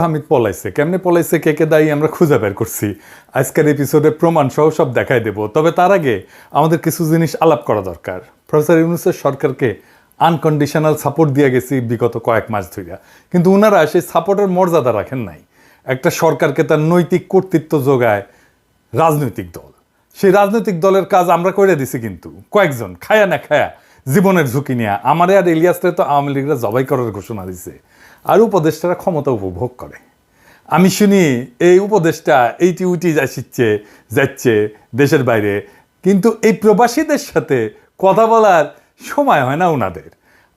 হামিদ পলাইছে। কেমনে পলাইছে, কে কে দায়ী আমরা খুঁজে বের করছি। আজকের এপিসোডে প্রমাণ সহ সব দেখাই দেব। তবে তার আগে আমাদের কিছু জিনিস আলাপ করা দরকার। প্রফেসর ইউনুসের সরকারকে আনকন্ডিশনাল সাপোর্ট দিয়ে গেছি বিগত কয়েক মাস ধরে কিন্তু ওনারা সেই সাপোর্টের মর্যাদা রাখেন নাই। একটা সরকারকে তার নৈতিক কর্তৃত্ব যোগায় রাজনৈতিক দল। সেই রাজনৈতিক দলের কাজ আমরা করে দিছি কিন্তু। কয়েকজন, খায়া না খায়া জীবনের ঝুঁকি নিয়ে। আমারে আর ইলিয়াসরে তো আওয়ামী লীগরা জবাই করার ঘোষণা দিছে। আর উপদেষ্টারা ক্ষমতা উপভোগ করে। আমি শুনি এই উপদেশটা এইটি উইটি যাচ্ছে যাচ্ছে দেশের বাইরে, কিন্তু এই প্রবাসীদের সাথে কথা বলার সময় হয় না ওনাদের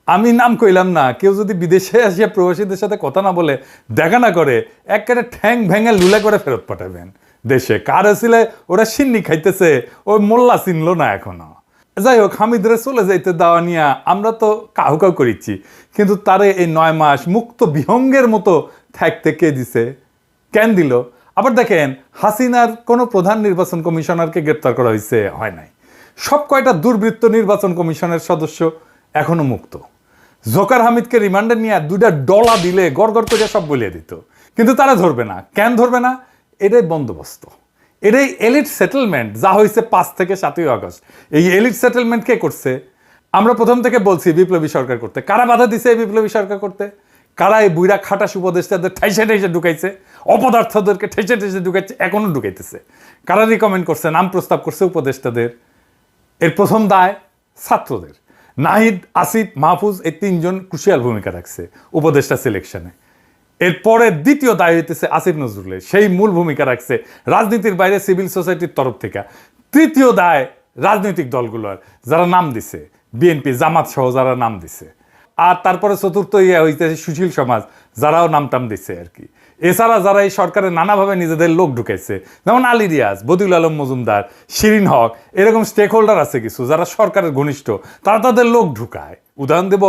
আমি নাম কইলাম না, কেউ যদি বিদেশে আসিয়া প্রবাসীদের সাথে কথা না বলে, দেখা না করে, একেবারে ঠ্যাং ভেঙে লুলে করে ফেরত পাঠাবেন। দেশে কার আসলে ওরা সিন্নি খাইতেছে, ওই মোল্লা চিনলো না এখনও। যাই হোক হামিদরে চলে যাইতে দেওয়া নিয়ে আমরা তো কাহু কাউ করিচ্ছি, কিন্তু তারে এই নয় মাস মুক্ত বিহঙ্গের মতো থাকতে কে দিছে? কেন দিল? আবার দেখেন, হাসিনার কোনো প্রধান নির্বাচন কমিশনারকে গ্রেপ্তার করা হয়েছে হয় নাই। সব কয়টা দুর্বৃত্ত নির্বাচন কমিশনের সদস্য এখনও মুক্ত। জোকার হামিদকে রিমান্ডে নিয়ে দুইটা ডলা দিলে গড় গড় করে সব বলিয়ে দিত। কিন্তু তারা ধরবে না। কেন ধরবে না? এটাই বন্দোবস্ত। এটাই এলিট সেটেলমেন্ট যা হয়েছে পাঁচ থেকে সাতই আগস্ট। এই এলিট সেটেলমেন্ট কে করছে? আমরা প্রথম থেকে বলছি বিপ্লবী সরকার করতে। কারা বাধা দিছে এই বিপ্লবী সরকার করতে? কারা এই বুইরা খাটাস উপদেষ্টাদের ঠেসে ঠাইসে ঢুকাইছে? অপদার্থদেরকে ঠেসে ঠেসে ঢুকাইছে, এখনও ঢুকাইতেছে। কারা রিকমেন্ড করছে? নাম প্রস্তাব করছে উপদেষ্টাদের। এর প্রথম দায় ছাত্রদের। নাহিদ, আসিফ, মাহফুজ, এই তিনজন ক্রুশিয়াল ভূমিকা রাখছে উপদেষ্টা সিলেকশনে এরপরে দ্বিতীয় দায় হইতেছে আসিফ নজরুলের। সেই মূল ভূমিকা রাখছে রাজনীতির বাইরে সিভিল সোসাইটির তরফ থেকে। তৃতীয় দায় রাজনৈতিক দলগুলোর, যারা নাম দিছে। বিএনপি, জামাত সহ যারা নাম দিছে। আর তারপরে চতুর্থ ইয়ে হইতেছে সুশীল সমাজ, যারাও নাম টাম দিচ্ছে আর কি। এছাড়া যারা এই সরকারের নানাভাবে নিজেদের লোক ঢুকাইছে, যেমন আলী রিয়াজ, বদিউল আলম মজুমদার, শিরিন হক, এরকম স্টেক হোল্ডার আছে কিছু যারা সরকারের ঘনিষ্ঠ, তারা তাদের লোক ঢুকায়। উদাহরণ দেব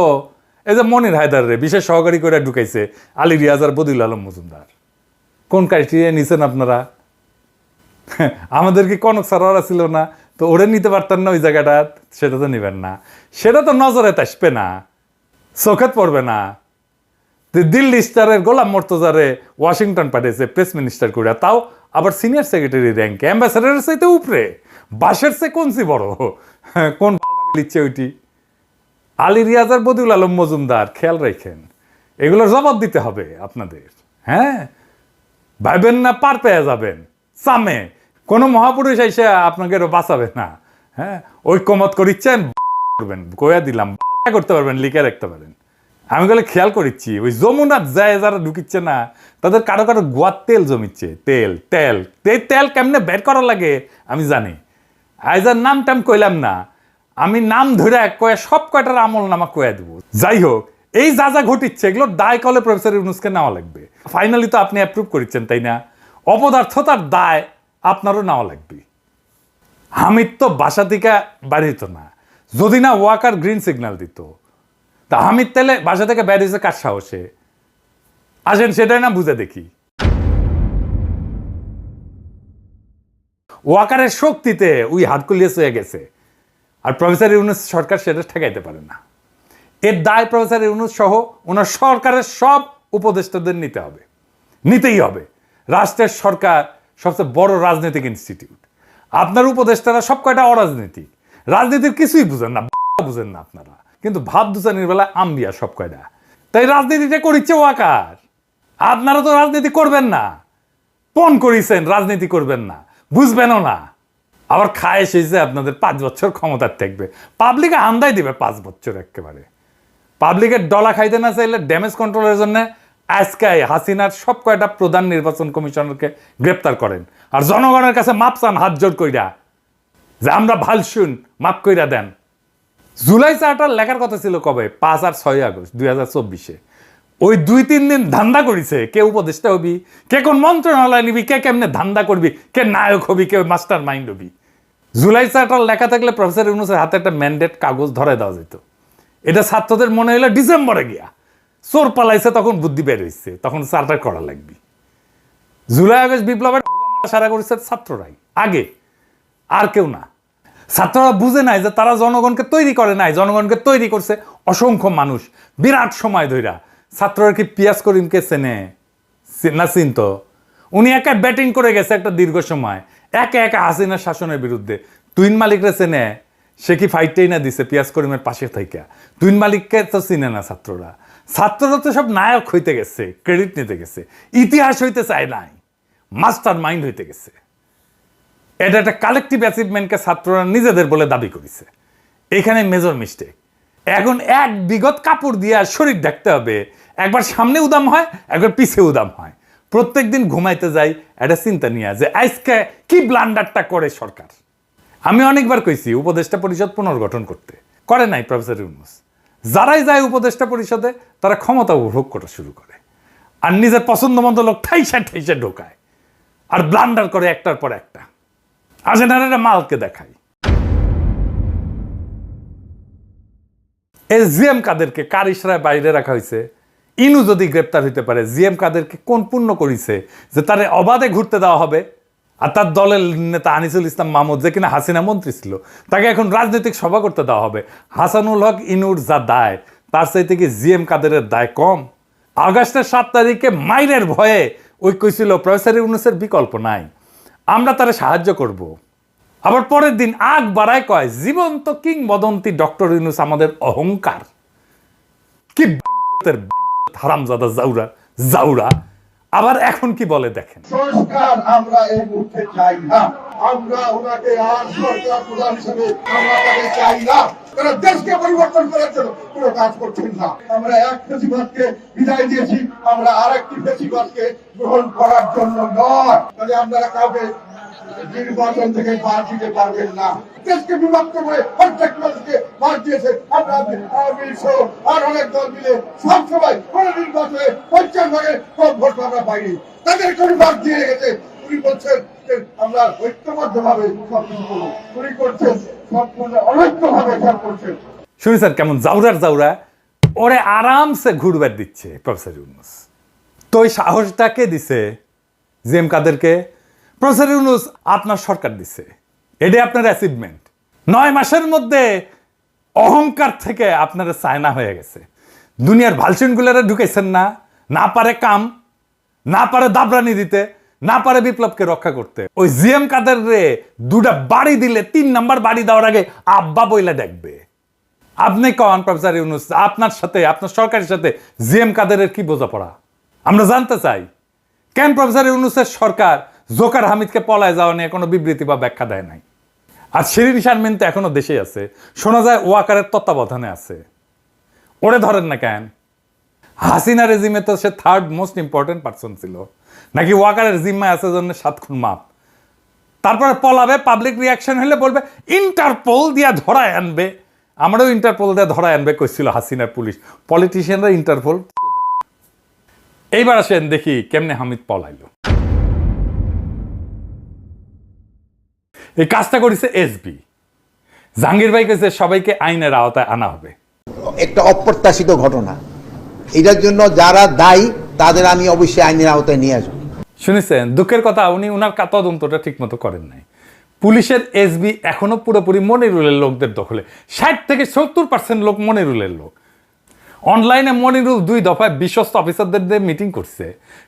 এই যে মনির হায়দার রে, বিশেষ সহকারী করে ঢুকাইছে, আলী রিয়াজ আর বদিউল আলম মজুমদার। কোন ক্রাইটেরিয়া নিছেন আপনারা? আমাদের কি কনক সারোয়ারা ছিল না? তো ওরে নিতে পারতেন না ওই জায়গাটা সেটা তো নেবেন না। সেটা তো নজরে আসবে না চোখে পড়বে না। দিল্লি স্টারের গোলাম মর্তজারে ওয়াশিংটন পাঠিয়েছে প্রেস মিনিস্টার করে তাও আবার সিনিয়র সেক্রেটারি র্যাঙ্কে অ্যাম্বাসাডারের চাইতে উপরে। বাসের সে কোনসি বড়? কোন লিচ্ছে ওইটি? আলী রিয়াজার বদিউল আলম মজুমদার, খেয়াল রাখেন, এগুলোর জবাব দিতে হবে আপনাদের হ্যাঁ? ভাইবেন না, পার পেয়ে যাবেন, সামে। কোনো মহাপুরুষ এসে আপনাকে বাঁচাবে না হ্যাঁ? ঐক্যমত করিচ্ছেন, করবেন কয়া দিলাম, করতে পারবেন, লিখে রাখতে পারেন। আমি বলে খেয়াল করিচ্ছি, ওই যমুনার যায় যারা ঢুকিচ্ছে না, তাদের কারও কারও গোয়ার তেল জমিচ্ছে, তেল তেল এই তেল কেমনে বের করা লাগে, আমি জানি। আইজার নাম টাম কইলাম না আমি নাম ধরে এক কয়ে সব কয়টার আমল নামা কয়ে দেবো। যাই হোক এই যা যা ঘটিচ্ছে, এগুলো দায় কলে প্রফেসর ইউনুসকে নেওয়া লাগবে। ফাইনালি তো আপনি অ্যাপ্রুভ করেছেন, তাই না? অপদার্থতার দায় আপনারও নেওয়া লাগবে। হামিদ তো বাসা থেকে বাড়িত না। যদি না ওয়াকার গ্রিন সিগন্যাল দিত। তা হামিদ তেলে বাসা থেকে বেরিয়েছে কার সাহসে? আসেন, সেটাই না বুঝে দেখি। ওয়াকারের শক্তিতে ওই হারকুলিয়াস হয়ে গেছে। আর প্রফেসর ইউনুস সরকার সেটা ঠেকাইতে পারে না। এর দায় প্রফেসর ইউনুস সহ ওনার সরকারের সব উপদেষ্টাদের নিতে হবে। নিতেই হবে। রাষ্ট্রের সরকার সবচেয়ে বড় রাজনৈতিক ইনস্টিটিউট। আপনার উপদেষ্টারা সব কয়টা অরাজনৈতিক? রাজনীতির কিছুই বুঝেন না বুঝেন না আপনারা। কিন্তু ভাব দুচানির বেলা আম্বিয়া সব কয়টা। তাই রাজনীতিটা করিচ্ছে ওয়াকার আপনারা তো রাজনীতি করবেন না। পণ করিছেন, রাজনীতি করবেন না। বুঝবেনও না। আবার খায় এসেছে আপনাদের পাঁচ বছর ক্ষমতার থাকবে। পাবলিকে আন্দাই দিবে পাঁচ বছর একেবারে। পাবলিকের ডলা খাইতে না চাইলে ড্যামেজ কন্ট্রোলের জন্য আজকে হাসিনার সব কয়টা প্রধান নির্বাচন কমিশনারকে গ্রেপ্তার করেন। আর জনগণের কাছে মাপ চান, হাত জোর কইরা। যে আমরা ভালো শুন মাপ কইরা দেন। জুলাই চারটার লেখার কথা ছিল কবে? পাঁচ আর ছয় আগস্ট, দুই হাজার চব্বিশে। ওই দুই তিন দিন ধান্দা করিছে, কে উপদেষ্টা হবি, কে কোন মন্ত্রণালয় নিবি, কে কেমনে ধান্দা করবি, কে নায়ক হবি, কে মাস্টার মাইন্ড হবি। জুলাই চারটার লেখা থাকলে প্রফেসর ইউনুসের হাতে একটা ম্যান্ডেট কাগজ ধরে দেওয়া যেত। এটা ছাত্রদের মনে হলো ডিসেম্বরে গিয়া। চোর পালাইছে, তখন বুদ্ধি বের হয়েছে তখন চারটা করা লাগবে। জুলাই, আগস্ট বিপ্লবের সারা করেছে ছাত্ররাই। আগে আর কেউ না। ছাত্ররা বুঝে নাই যে তারা জনগণকে তৈরি করে নাই, জনগণকে তৈরি করছে অসংখ্য মানুষ। বিরাট সময় ধইরা। ছাত্ররা কি পিয়াস করিমকে চেনে? না চিনতো? উনি একা ব্যাটিং করে গেছে একটা দীর্ঘ সময়। একা একা হাসিনার শাসনের বিরুদ্ধে। তুইন মালিকরা চেনে, সে কি ফাইটটাই না দিছে পিয়াজ করিমের পাশে থেকে তুইন মালিককে তো চিনে না ছাত্ররা। ছাত্ররা তো সব নায়ক হইতে গেছে ক্রেডিট নিতে গেছে। ইতিহাস হইতে চায় নাই মাস্টার মাইন্ড হইতে গেছে। এটা একটা কালেকটিভ অ্যাচিভমেন্টকে ছাত্ররা নিজেদের বলে দাবি করেছে। এখানে মেজর মিস্টেক এখন এক বিগত কাপড় দিয়ে আর শরীর ঢাকতে হবে। একবার সামনে উদাম হয়, একবার পিছে উদাম হয়। প্রত্যেক দিন ঘুমাইতে যাই, একটা চিন্তা নিয়ে যে আজকে কি ব্লান্ডারটা করে সরকার? আমি অনেকবার কইছি, উপদেষ্টা পরিষদ পুনর্গঠন করতে। করে নাই, প্রফেসর ইউনুস। যারাই যায় উপদেষ্টা পরিষদে, তারা ক্ষমতা উপভোগ করা শুরু করে। আর নিজের পছন্দ মতো লোক ঠাইসা ঠাইসা ঢোকায়। আর ব্লান্ডার করে একটার পর একটা। আসেন, আর একটা মালকে দেখাই। এই জিএম কাদেরকে কার ইশরায় বাইরে রাখা হয়েছে ইনু যদি গ্রেপ্তার হইতে পারে, জিএম কাদেরকে কোন পূর্ণ করিছে? যে তারে অবাধে ঘুরতে দেওয়া হবে? আর তার দলের নেতা আনিসুল ইসলাম মাহমুদ, যে কিনা হাসিনা মন্ত্রী ছিল, তাকে এখন রাজনৈতিক সভা করতে দেওয়া হবে। হাসানুল হক ইনুর যা দায়, তার চাইতে কি জিএম কাদেরের দায় কম? আগস্টের সাত তারিখে মাইরের ভয়ে ওই কইছিল প্রফেসর ইউনুসের বিকল্প নাই। আমরা তারা সাহায্য করব। আবার পরের দিন আগ বাড়ায় কয়, জীবন্ত কিংবদন্তি ডক্টর ইউনুস আমাদের অহংকার। কি হারামজাদা জাউরা জাউরা। আবার এখন কি বলে দেখেন? সংস্কার আমরা এই মুহূর্তে চাই না। আমরা ওনাকে আর সরকার প্রধান হিসেবে আমরা তাকে চাই না। দেশকে পরিবর্তন করার জন্য কোনো কাজ করছেন না। আমরা এক বিদায় দিয়েছি। আমরা আর একটি ফেসিবাদকে গ্রহণ করার জন্য নয়। তাহলে আপনারা কাউকে নির্বাচন থেকে বাদ দিতে পারবেন না। দেশকে বিভক্ত করে প্রত্যেক মানুষকে দিয়েছে। আর অনেক দল মিলে সব সময় কোনো নির্বাচনে পঞ্চাশ কম ভোট আমরা পাইনি। তাদের বাদ দিয়ে গেছে উনি বলছেন আমরা ঐক্যবদ্ধ ভাবে সবকিছু করব। করছেন সম্পূর্ণ অনৈক্য ভাবে সব করছেন। শুনি স্যার, কেমন জাউরার জাউরা? ওরে আরামসে ঘুরবার দিচ্ছে, প্রফেসর ইউনুস। তো ওই সাহসটাকে দিছে জিএম কাদেরকে? প্রফেসর ইউনুস, আপনার সরকার দিছে। এটাই আপনার অ্যাচিভমেন্ট নয় মাসের মধ্যে অহংকার থেকে আপনার চায়না হয়ে গেছে। দুনিয়ার ভালসিনগুলারে ঢুকেছেন না না পারে কাম, না পারে দাবরানি দিতে, না পারে বিপ্লবকে রক্ষা করতে। ওই জিএম কাদের রে দুটা বাড়ি দিলে, তিন নাম্বার বাড়ি দেওয়ার আগে আব্বা বইলা দেখবে। আপনি কন প্রফেসর ইউনুস, আপনার সাথে, আপনার সরকারের সাথে জিএম কাদেরের কি বোঝাপড়া? আমরা জানতে চাই, কেন প্রফেসর ইউনুসের সরকার জোকার হামিদকে পলায় যাওয়া নিয়ে কোনো বিবৃতি বা ব্যাখ্যা দেয় নাই। আর শিরিন শারমিন তো এখনও দেশেই আছে। শোনা যায় ওয়াকারের তত্ত্বাবধানে আছে। ওরে ধরেন না কেন? হাসিনা রেজিমে তো সে থার্ড মোস্ট ইম্পর্টেন্ট পার্সন ছিল। নাকি ওয়াকারের জিম্মায় আছে জন্য সাত খুন মাপ? তারপরে পলাবে পাবলিক রিয়াকশন হলে বলবে ইন্টারপোল দিয়া ধরায় আনবে। আমারও ইন্টারপোল দিয়ে ধরায় আনবে, কইছিল হাসিনার পুলিশ। পলিটিশিয়ানরা ইন্টারপোল এইবার আসেন দেখি কেমনে হামিদ পলাইলো। এই কাজটা করেছে এসবি জাহাঙ্গীর ভাই কেছে সবাইকে আইনের আওতায় আনা হবে। একটা অপ্রত্যাশিত ঘটনা। এটার জন্য যারা দায়ী তাদের আমি অবশ্যই আইনের আওতায় নিয়ে আসব। শুনেছেন? দুঃখের কথা উনি উনার তদন্তটা ঠিক মতো করেন নাই। পুলিশের এসবি এখনও পুরোপুরি মনিরুলের লোকদের দখলে। ষাট থেকে সত্তর পার্সেন্ট লোক মনিরুলের লোক। অনলাইনে মনিরুল দুই দফায় বিশ্বস্ত অফিসারদের দিয়ে মিটিং করছে।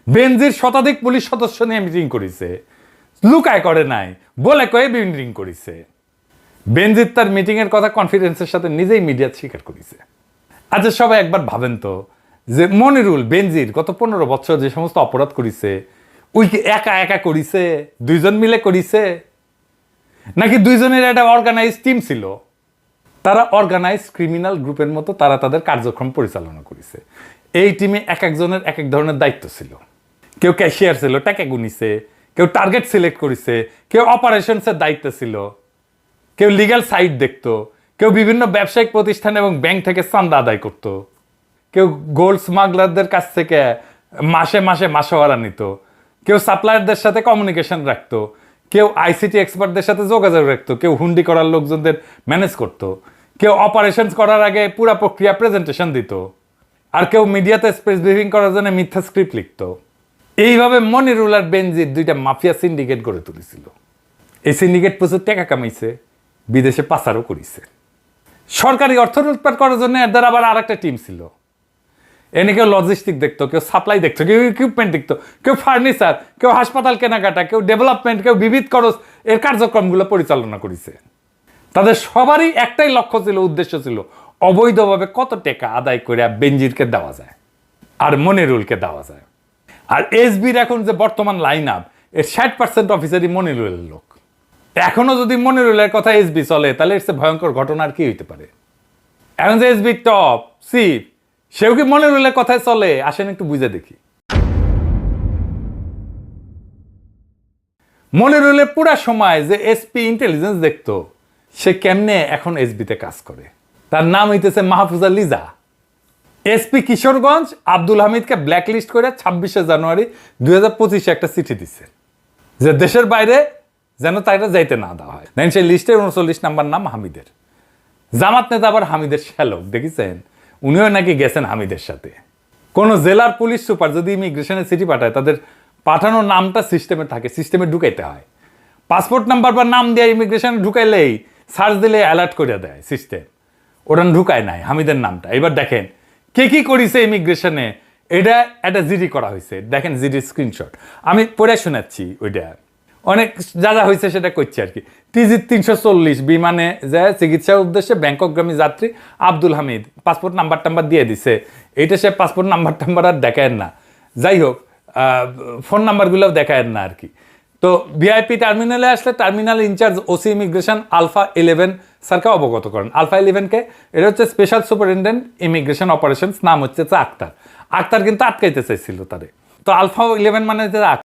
বেনজির শতাধিক পুলিশ সদস্য নিয়ে মিটিং করেছে। লুকায় করে নাই। বলে কয়ে মিটিং করেছে। বেনজির তার মিটিংয়ের কথা কনফিডেন্সের সাথে নিজেই মিডিয়া স্বীকার করেছে। আচ্ছা সবাই একবার ভাবেন তো যে মনিরুল, বেনজির গত পনেরো বছর যে সমস্ত অপরাধ করিছে, ওই একা একা করিছে, দুইজন মিলে করিছে? নাকি দুইজনের একটা অর্গানাইজ টিম ছিল? তারা অর্গানাইজ ক্রিমিনাল গ্রুপের মতো তারা তাদের কার্যক্রম পরিচালনা করেছে। এই টিমে এক একজনের এক এক ধরনের দায়িত্ব ছিল। কেউ ক্যাশিয়ার ছিল, টাকা গুনিছে কেউ টার্গেট সিলেক্ট করেছে, কেউ অপারেশনসের দায়িত্ব ছিল, কেউ লিগ্যাল সাইট দেখতো, কেউ বিভিন্ন ব্যবসায়িক প্রতিষ্ঠান এবং ব্যাংক থেকে চান্দা আদায় করত, কেউ গোল্ড স্মাগলারদের কাছ থেকে মাসে মাসে মাসোয়ারা নিত, কেউ সাপ্লায়ারদের সাথে কমিউনিকেশন রাখতো, কেউ আইসিটি এক্সপার্টদের সাথে যোগাযোগ রাখতো, কেউ হুন্ডি করার লোকজনদের ম্যানেজ করত, কেউ অপারেশনস করার আগে পুরা প্রক্রিয়া প্রেজেন্টেশন দিত, আর কেউ মিডিয়াতে স্পেস ব্রিফিং করার জন্য মিথ্যা স্ক্রিপ্ট লিখতো। এইভাবে মনিরুল আর বেনজির দুইটা মাফিয়া সিন্ডিকেট গড়ে তুলেছিল। এই সিন্ডিকেট প্রচুর টাকা কামাইছে, বিদেশে পাচারও করিছে। সরকারি অর্থ লুটপাট করার জন্য এদের আবার আর একটা টিম ছিল। এনে কেউ লজিস্টিক দেখতো, কেউ সাপ্লাই দেখতো, কেউ ইকুইপমেন্ট দেখতো, কেউ ফার্নিচার কেউ হাসপাতাল কেনাকাটা, কেউ ডেভেলপমেন্ট কেউ বিবিধ খরচ, এর কার্যক্রমগুলো পরিচালনা করেছে। তাদের সবারই একটাই লক্ষ্য ছিল, উদ্দেশ্য ছিল অবৈধভাবে কত টাকা আদায় করে বেঞ্জিরকে দেওয়া যায়, আর মনিরুলকে দেওয়া যায়। আর এসবির এখন যে বর্তমান লাইন আপ এর ষাট পার্সেন্ট অফিসারই মনিরুলের লোক। এখনও যদি মনিরুলের কথা এসবি চলে, তাহলে এর চেয়ে ভয়ঙ্কর ঘটনা আর কি হইতে পারে? এখন যে এসবি টপ সিপ সেও কি মনিরুলের কথায় চলে? আসেন একটু বুঝে দেখি। মনিরুলের পুরা সময় যে এসপি ইন্টেলিজেন্স দেখতো, সে কেমনে এখন এসবিতে কাজ করে? তার নাম হইতেছে মাহফুজা লিজা। এসপি কিশোরগঞ্জ আব্দুল হামিদকে ব্ল্যাকলিস্ট করে ছাব্বিশে জানুয়ারি দুই হাজার একটা চিঠি দিচ্ছে যে দেশের বাইরে যেন তাইটা যাইতে না দেওয়া হয়। দেন সেই লিস্টের উনচল্লিশ নাম্বার নাম হামিদের। জামাত নেতা আবার হামিদের শ্যালক, দেখেছেন? উনিও নাকি গেছেন হামিদের সাথে। কোন জেলার পুলিশ সুপার যদি ইমিগ্রেশনের চিঠি পাঠায়, তাদের পাঠানোর নামটা সিস্টেমে থাকে সিস্টেমে ঢুকাইতে হয়। পাসপোর্ট নাম্বার বা নাম দিয়ে ইমিগ্রেশনে ঢুকাইলেই সার্চ দিলে অ্যালার্ট করে দেয় সিস্টেম ওরা ঢুকায় নাই হামিদের নামটা। এবার দেখেন কে কি করিছে ইমিগ্রেশনে এটা একটা জিডি করা হয়েছে দেখেন জিডি স্ক্রিনশট আমি পড়ে শোনাচ্ছি ওইটা। অনেক যা যা হয়েছে সেটা করছি আর কি। টিজি তিনশো চল্লিশ, বিমানে যে চিকিৎসার উদ্দেশ্যে ব্যাংককগামী যাত্রী আব্দুল হামিদ পাসপোর্ট নাম্বার টাম্বার দিয়ে দিছে। এইটা সে পাসপোর্ট নাম্বার টাম্বার আর দেখায় না। যাই হোক ফোন নাম্বারগুলোও দেখায় না আর কি। তো ভিআইপি টার্মিনালে আসলে terminal incharge OC immigration alpha eleven স্যারকে অবগত করেন। আলফা ইলেভেনকে, এটা হচ্ছে স্পেশাল সুপারিনটেন্ডেন্ট ইমিগ্রেশন অপারেশন নাম হচ্ছে আক্তার। আক্তার কিন্তু আটকাইতে চাইছিল তারে। তো আলফা ইলেভেন মানে